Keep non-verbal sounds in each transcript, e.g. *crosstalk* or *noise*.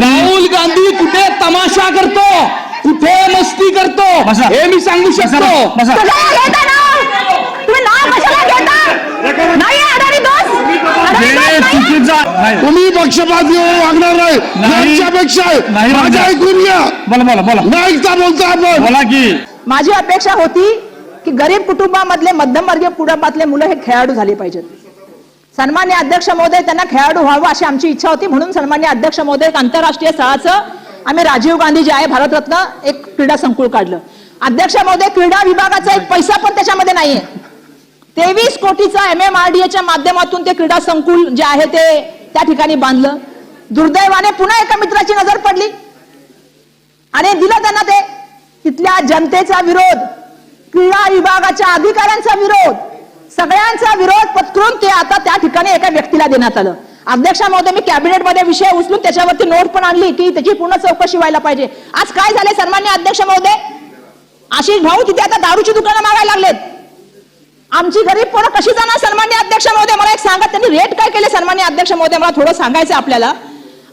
राहुल गांधी कुठे तमाशा करतो? कुठे मस्ती करतो. हे मी सांगू शकतो. तुम्ही पक्षपाती वागणार नाही. ऐकून घ्या. बोला बोला बोला. न ऐकता बोलता आपण. बोला की. माझी अपेक्षा होती की गरीब कुटुंबामधले मध्यमवर्गीय कुटुंबातले मुलं हे खेळाडू झाले पाहिजेत. सन्मान्य अध्यक्ष महोदय त्यांना खेळाडू व्हावं अशी आमची इच्छा होती. म्हणून सन्मान्य अध्यक्ष महोदय आंतरराष्ट्रीय स्थळाचं आम्ही राजीव गांधी जे आहे भारतरत्न एक क्रीडा संकुल काढलं. अध्यक्ष महोदय क्रीडा विभागाचा एक पैसा पण त्याच्यामध्ये नाहीये. तेवीस कोटीचा एम एम आर डी एच्या माध्यमातून ते क्रीडा संकुल जे आहे ते त्या ठिकाणी बांधलं. दुर्दैवाने पुन्हा एका मित्राची नजर पडली. आणि दिलं त्यांना ते. तिथल्या जनतेचा विरोध क्रीडा विभागाच्या अधिकाऱ्यांचा विरोध सगळ्यांचा विरोध पत्करून ते आता त्या ठिकाणी एका व्यक्तीला देण्यात आलं. अध्यक्षा महोदय मी कॅबिनेटमध्ये विषय उचलून त्याच्यावरती नोट पण आणली की त्याची पूर्ण चौकशी व्हायला पाहिजे. आज काय झाले सन्मान्य अध्यक्ष महोदय? आशिष भाऊ तिथे आता दारूची दुकानं मागायला लागलेत. आमची गरीब पोरं कशी जाणार सन्मान्य अध्यक्ष महोदय? मला एक सांगा त्यांनी रेट काय केले सन्मान्य अध्यक्ष महोदय? मला थोडं सांगायचं आपल्याला.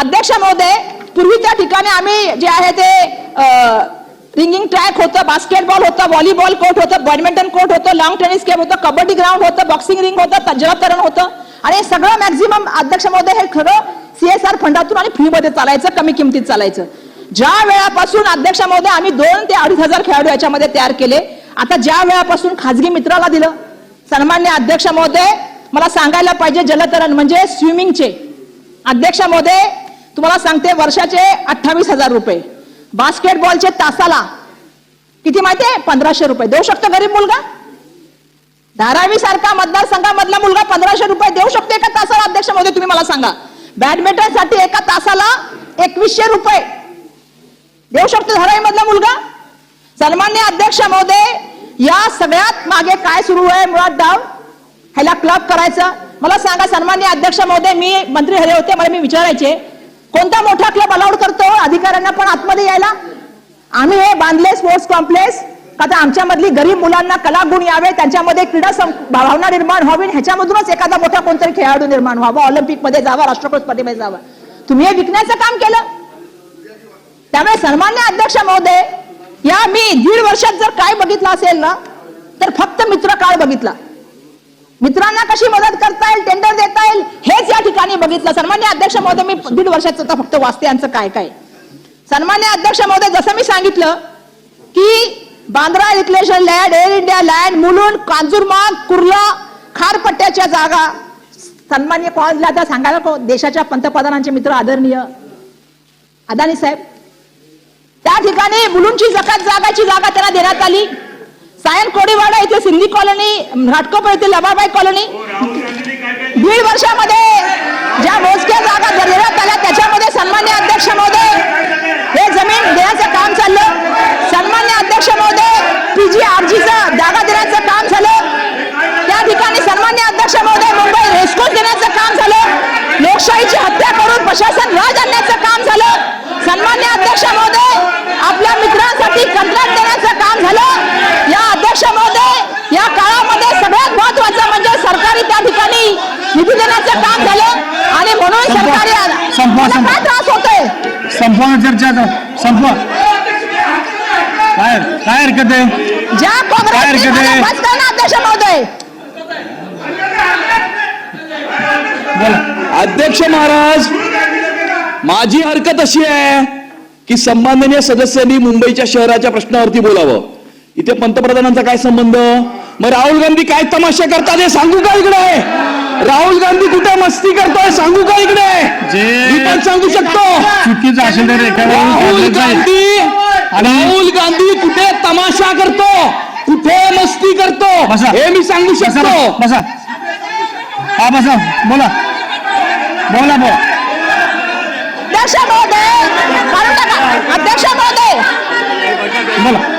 अध्यक्ष महोदय पूर्वी त्या ठिकाणी आम्ही जे आहे ते रिंगिंग ट्रॅक होतं बास्केटबॉल होतं व्हॉलीबॉल कोर्ट होतं बॅडमिंटन कोर्ट होतं लॉंग टेनिस गेम होतं कबड्डी ग्राउंड होतं बॉक्सिंग रिंग होतं जलतरण होतं. आणि हे सगळं मॅक्झिमम अध्यक्ष महोदय हे खरं सीएसआर फंडातून आणि फ्रीमध्ये चालायचं कमी किमतीत चालायचं. ज्या वेळापासून अध्यक्ष महोदय आम्ही दोन ते अडीच हजार खेळाडू याच्यामध्ये तयार केले आता ज्या वेळापासून खाजगी मित्राला दिलं सन्मान्य अध्यक्ष महोदय मला सांगायला पाहिजे जलतरण म्हणजे स्विमिंगचे अध्यक्ष महोदय तुम्हाला सांगते वर्षाचे अठ्ठावीस हजार रुपये. बास्केटबॉलचे तासाला किती माहितीये पंधराशे रुपये. देऊ शकतो गरीब मुलगा? धारावी सारखा मतदारसंघामधला मुलगा पंधराशे रुपये देऊ शकतो एका तासाला? अध्यक्ष मोदी तुम्ही मला सांगा. बॅडमिंटनसाठी एका तासाला एकवीसशे रुपये. देऊ शकतो धारावी मधला मुलगा? सन्मान्य अध्यक्ष महोदय या सगळ्यात मागे काय सुरू आहे? मुळात डाव? ह्याला क्लब करायचं. मला सांगा सन्मान्य अध्यक्ष महोदय मी मंत्री हरे होते मला मी विचारायचे. कोणता मोठा क्लब अलाउड करतो? अधिकाऱ्यांना पण आतमध्ये यायला? आम्ही हे बांधले स्पोर्ट्स कॉम्प्लेक्स आता आमच्यामधली गरीब मुलांना कलागुण यावे त्यांच्यामध्ये क्रीडा सं- भावना निर्माण व्हावी ह्याच्यामधूनच एखादा मोठा कोणतरी खेळाडू निर्माण व्हावा ऑलिम्पिकमध्ये जावा राष्ट्रपती स्पर्धेमध्ये जावा. तुम्ही हे विकण्याचं काम केलं? त्यामुळे सन्मान्य अध्यक्ष महोदय या मी दीड वर्षात जर काय बघितलं असेल ना तर फक्त मित्र काळ बघितला. मित्रांना कशी मदत करता येईल टेंडर देता येईल हेच या ठिकाणी बघितलं. सन्मान्य अध्यक्ष महोदय मी दीड वर्षात फक्त वाचते यांचं काय काय. सन्मान्य अध्यक्ष महोदय जसं मी सांगितलं की Bandra reclamation land Air India land Mulund Kanjurmarg Kurla खारपट्ट्याच्या जागा. सन्मान्य कॉलला आता सांगायला को- देशाच्या पंतप्रधानांचे मित्र आदरणीय अदानी साहेब. त्या ठिकाणी मुलुंडची जकात जागाची जागा त्यांना देण्यात आली. सायन कोडीवाडा इथे सिंधी कॉलनी घाटकोपर येथे लबाबाई कॉलनी. दीड वर्षामध्ये ज्या मोजक्या जागा देण्यात आल्या त्याच्यामध्ये सन्मान्य अध्यक्ष महोदय हे जमीन देण्याचं काम चाललं. सन्मान्य अध्यक्ष महोदय पीजी आरजीचं जागा देण्याचं काम झालं. त्या ठिकाणी सन्मान्य अध्यक्ष महोदय मुंबई रेस्कोट देण्याचं काम झालं. लोकशाहीची हत्या करून प्रशासन राज आणण्याचं काम झालं. सन्मान्य अध्यक्ष महोदय आपल्या मित्रांसाठी कंत्राट देण्याचं काम झालं. या अध्यक्ष महोदय या काळामध्ये सगळ्यात महत्वाचं म्हणजे सरकारी त्या ठिकाणी निधी देण्याचं काम झालं आणि म्हणून. सरकारी संपवा, मला संपवा. काय त्रास होतोय संपवा चर्चा. संपवा काय काय हरकत आहे ज्या काय काँग्रेस हरकत आहे? अध्यक्ष महोदय बोला अध्यक्ष महाराज माझी हरकत अशी आहे की सन्माननीय सदस्यांनी मुंबईच्या शहराच्या प्रश्नावरती बोलावं इथे पंतप्रधानांचा काय संबंध? मग राहुल गांधी काय तमाशा करतात हे सांगू का इकडे? राहुल गांधी कुठे मस्ती करतोय सांगू का इकडे? जे- मी पण सांगू शकतो. चुकीचं असेल तर रेखावरून राहुल. गांधी राहुल गांधी कुठे तमाशा करतो? कुठे मस्ती करतो? बसा. हे मी सांगू शकतो. बसा. हा बसा. बोला. बोला बोला. अध्यक्ष महोदय अध्यक्ष महोदय. बोला.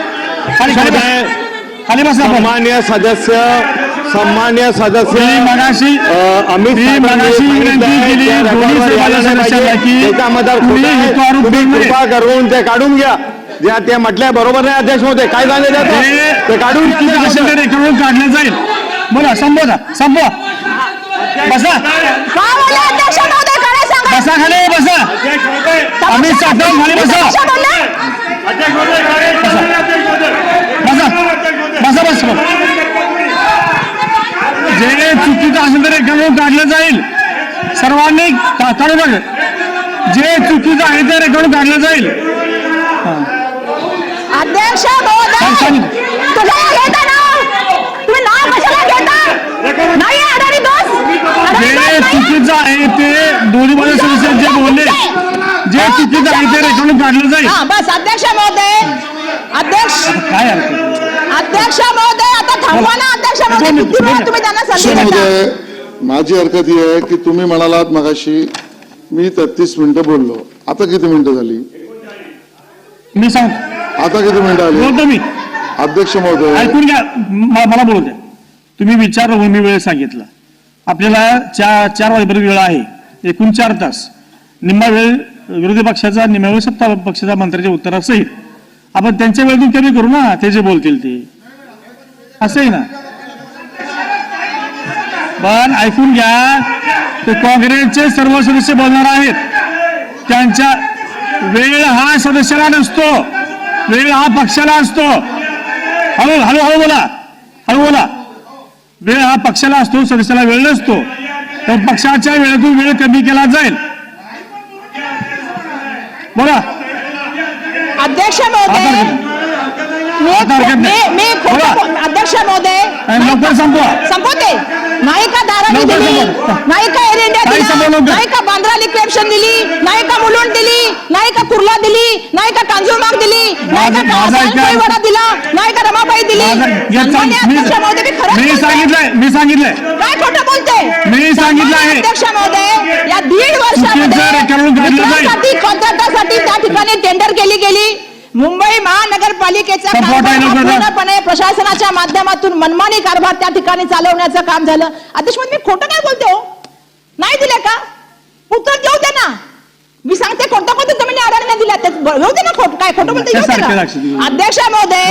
खाली बसा. सन्मान्य सदस्य सन्मान्य सदस्य अमित. कृपा करून ते काढून घ्या. जे ते म्हटलंय बरोबर नाही अध्यक्ष होते काय झाले ते काढून काढलं जाईल. बोला संपवा संपवा बसा. काय बोलले अध्यक्ष महोदय काय सांगा बसा खाली बसा. अमित साठव खाली? बसा बसा बस जे चुकीचं असेल तर रेखांकन काढलं जाईल सर्वांनी का- काढू नका जे चुकीचं आहे ते रेखांकन काढलं जाईल. अध्यक्ष जे. चुकीचं आहे ते दोन्ही बाजू सदस्य जे बोलले जे चुकीचं आहे ते रेखांकन काढलं जाईल. हा बस अध्यक्ष महोदय. अध्यक्ष काय? अध्यक्ष महोदय आता थांबवा ना अध्यक्ष महोदय. तुम्ही त्यांना संधी माझी हरकत ही आहे की तुम्ही म्हणालात मगाशी मी तेहतीस मिनिटं बोललो. आता किती मिनिटं झाली? मी सांगतो आता किती मिनिटं आली? बोलतो मी. अध्यक्ष महोदय. ऐकून घ्या म- मला बोलू द्या. तुम्ही विचारलं म्हणून मी वेळ सांगितला. आपल्याला चार चार वाजेपर्यंत वेळ आहे. एकूण चार तास. निम्मा वेळ विरोधी पक्षाचा निम्मा वेळ सत्ता पक्षाच्या मंत्र्याच्या उत्तरासहित आपण त्यांच्या वेळेतून कमी करू ना ते जे बोलतील ते. असं आहे ना? पण ऐकून घ्या ते काँग्रेसचे सर्व सदस्य बोलणार आहेत. त्यांच्या वेळ हा सदस्याला नसतो. वेळ हा पक्षाला असतो. हळू हळू हळू बोला. हळू बोला. वेळ हा पक्षाला असतो सदस्याला वेळ नसतो. तर पक्षाच्या वेळेतून वेळ कमी केला जाईल. बोला. अध्यक्ष महोदय मी अध्यक्ष महोदय आणि लवकर संपवा. संपवते. नाही का दाराने दिली. नाही का एअर इंडिया दिला. नाही का बांद्रा दिली? नाही का मुलुंड दिली? नाही का कुर्ला दिली? नाही का कांजूरमार्ग दिली? नाही का वडा दिला? नाही रमाबाई दिली? मी. सांगितलंय मी सांगितलंय. काय खोटं बोलते मी सांगितलं आहे. सन्माननीय अध्यक्ष महोदय या दीड वर्षामध्ये त्या ठिकाणी टेंडर केली गेली. मुंबई महानगरपालिकेचा. पूर्णपणे प्रशासनाच्या माध्यमातून मनमानी कारभार त्या ठिकाणी चालवण्याचं काम झालं. अध्यक्ष महोदय, मी खोटं काय बोलते? नाही दिले का? उत्तर देऊ दे ना. मी सांगते कोणत्या कोणत्या जमिनी अडाणी दिल्या ते दे ना खोट काय खोटं बोलते. अध्यक्ष महोदय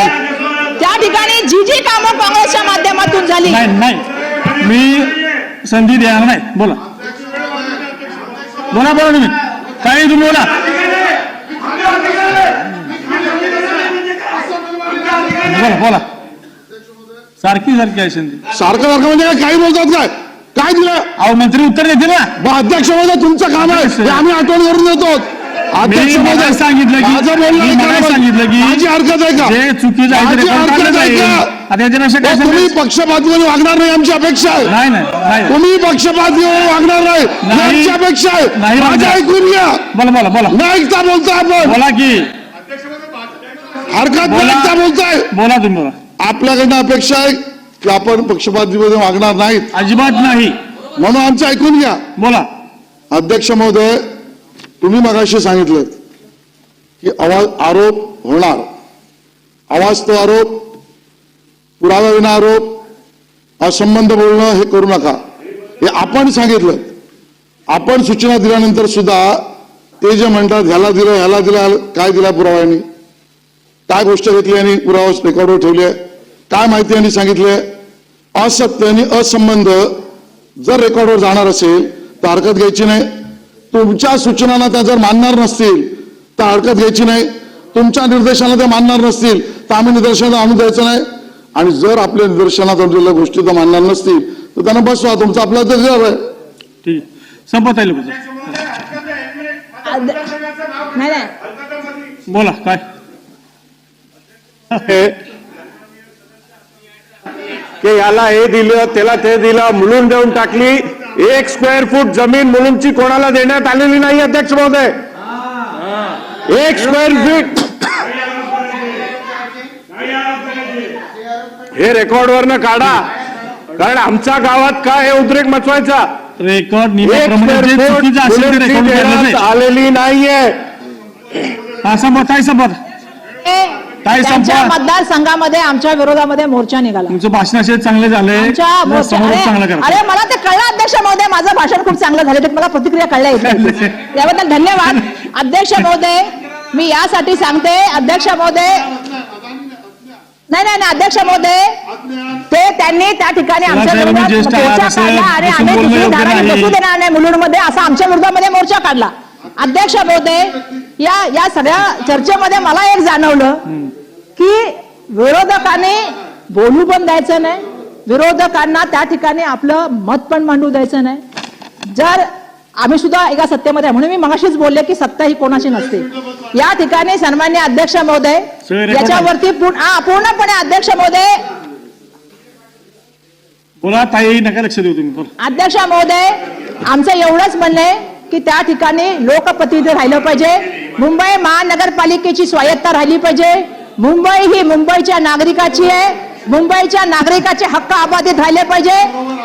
त्या ठिकाणी जी जी कामं काँग्रेसच्या माध्यमातून झाली. नाही नाही. मी संधी देणार नाही. बोला. बोला बोला तुम्ही. काही तुम्ही बोला. बोला बोला सारखी सारखी आहे सारखं सारखं म्हणजे काय काही बोलतात काय काय दिलं अहो मंत्री उत्तर देतील ना मग अध्यक्ष महोदय तुमचं काम आहे हे आम्ही आठवण करून देतो अध्यक्ष मी मला महोदय सांगितलं की- माझं बोलणं मी ऐका मला ना. सांगितलं की माझी हरकत आहे का जे चुकीचं आहे ते माझी रेकॉर्ड हरकत काढलं आहे जाईल का? आता याच्यापेक्षा काय तर तुम्ही सांगायचं? पक्षपातीपणे वागणार नाही आमची अपेक्षा आहे नाही नाही नाही तुम्ही पक्षपाती वागणार नाही ही नाही. आमची अपेक्षा आहे नाही माझं वागणार. ऐकून घ्या बोला बोला बोला न ऐकता बोलताय आपण बोला की हरकत न बोला. ऐकता बोलताय. बोला तुम्ही बोला. आपल्याकडनं अपेक्षा आहे की आपण पक्षपातीपणे वागणार नाहीत. अजिबात नाही. म्हणून आमचं ऐकून घ्या. बोला. अध्यक्ष महोदय तुम्ही मगाशी सांगितलं की आवाज आरोप होणार. अवास्तव आरोप पुराव्याविना आरोप असंबंध बोलणं हे करू नका. हे आपण सांगितलं. आपण सूचना दिल्यानंतर सुद्धा ते जे म्हणतात ह्याला दिलं ह्याला दिलं काय दिला पुराव्यानी? काय गोष्ट घेतली आणि पुरावा रेकॉर्डवर ठेवली आहे? काय माहिती यांनी सांगितले असत्य आणि असंबंध जर रेकॉर्डवर जाणार असेल तर हरकत घ्यायची नाही. तुमच्या सूचनांना त्या जर मानणार नसतील तर हरकत घ्यायची नाही. तुमच्या निर्देशांना त्या मानणार नसतील तर आम्ही निदर्शनाला आणून द्यायचं नाही. आणि जर आपल्या निदर्शनात आणलेल्या गोष्टी तर मानणार नसतील तर त्यांना बसवा तुमचं आपलं अधिकार आहे. ठीक. आहे संपत आहे बोला काय? की याला हे दिलं त्याला ते दिलं मुलून देऊन टाकली. एक स्क्वेअर फूट जमीन मुलुंडची कोणाला देण्यात आलेली नाही अध्यक्ष महोदय. एक स्क्वेअर फीट हे रेकॉर्ड वरनं काढा. कारण आमच्या गावात काय हे उद्रेक मचवायचा. रेकॉर्ड आलेली नाहीये. हा संपत काय संपत. काय त्यांच्या? मतदारसंघामध्ये आमच्या विरोधामध्ये मोर्चा निघाला. तुमचं भाषण असे चांगले झाले. आमच्या मोर्चा समोर चांगलं अरे मला ते कळलं अध्यक्ष महोदय माझं भाषण खूप चांगलं झालं. ते मला प्रतिक्रिया कळल्या येत नाही. याबद्दल धन्यवाद. अध्यक्ष महोदय मी यासाठी सांगते अध्यक्ष महोदय नाही नाही नाही, अध्यक्ष महोदय ते त्यांनी त्या ठिकाणी आमच्या साहेब, विरोधात मी ज्येष्ठ आहात मोर्चा असं काढला आणि आम्ही योग्य नाही. बसू देणार नाही मुलुंडमध्ये असा आमच्या विरोधामध्ये मोर्चा काढला. अध्यक्ष महोदय या या सगळ्या चर्चेमध्ये मला एक जाणवलं. की विरोधकांनी बोलू पण द्यायचं नाही. विरोधकांना त्या ठिकाणी आपलं मत पण मांडू द्यायचं नाही. जर आम्ही सुद्धा एका सत्तेमध्ये. म्हणून मी मगाशीच बोलले की सत्ता ही कोणाची नसते. या ठिकाणी सन्मान्य अध्यक्ष महोदय याच्यावरती पूर्ण पूर्णपणे अध्यक्ष महोदय. अध्यक्ष महोदय आमचं एवढंच म्हणणं आहे की त्या ठिकाणी लोकप्रतिनिधी राहिलं पाहिजे. मुंबई महानगरपालिकेची स्वायत्ता राहिली पाहिजे. मुंबई ही मुंबईच्या नागरिकाची आहे. मुंबईच्या नागरिकाचे हक्क अबाधित राहिले पाहिजे.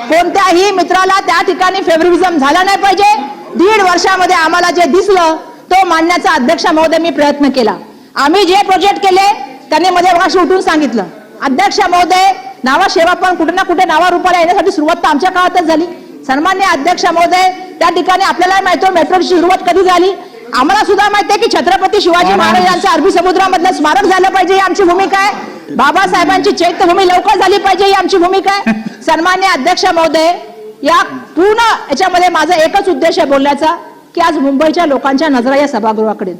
कोणत्याही मित्राला त्या ठिकाणी फेवरिझम झाला नाही पाहिजे. दीड वर्षामध्ये आम्हाला जे दिसलं तो मांडण्याचा अध्यक्ष महोदय मी प्रयत्न केला. आम्ही जे प्रोजेक्ट केले त्यांनी मध्ये मगाशी उठून सांगितलं. अध्यक्ष महोदय नावा सेवा पण कुठे ना कुठे नावारूपाला येण्यासाठी सुरुवात तर आमच्या काळातच झाली. सन्मान्य अध्यक्ष महोदय त्या ठिकाणी आपल्याला माहिती मेट्रोची सुरुवात कधी झाली? आम्हाला सुद्धा माहिती आहे की छत्रपती शिवाजी महाराज. यांचं अरबी समुद्रामधलं स्मारक झालं पाहिजे ही आमची भूमिका आहे. बाबासाहेबांची चैत्यभूमी लवकर झाली पाहिजे ही आमची भूमिका आहे. *laughs* सन्मान्य अध्यक्ष महोदय या पूर्ण याच्यामध्ये माझा एकच उद्देश आहे बोलण्याचा की आज मुंबईच्या लोकांच्या नजरा या सभागृहाकडे.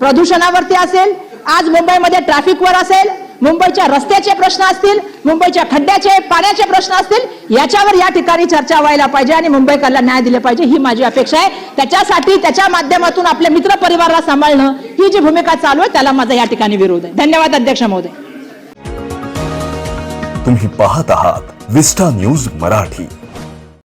प्रदूषणावरती असेल आज मुंबईमध्ये ट्रॅफिकवर असेल मुंबईच्या रस्त्याचे प्रश्न असतील मुंबईच्या खड्ड्याचे पाण्याचे प्रश्न असतील याच्यावर या ठिकाणी चर्चा व्हायला पाहिजे आणि मुंबईकरला न्याय दिले पाहिजे ही माझी अपेक्षा आहे. त्याच्यासाठी त्याच्या माध्यमातून आपल्या मित्र परिवाराला सांभाळणं ही जी भूमिका चालू आहे त्याला माझा या ठिकाणी विरोध आहे. धन्यवाद अध्यक्ष महोदय. तुम्ही पाहत आहात विस्टा न्यूज मराठी.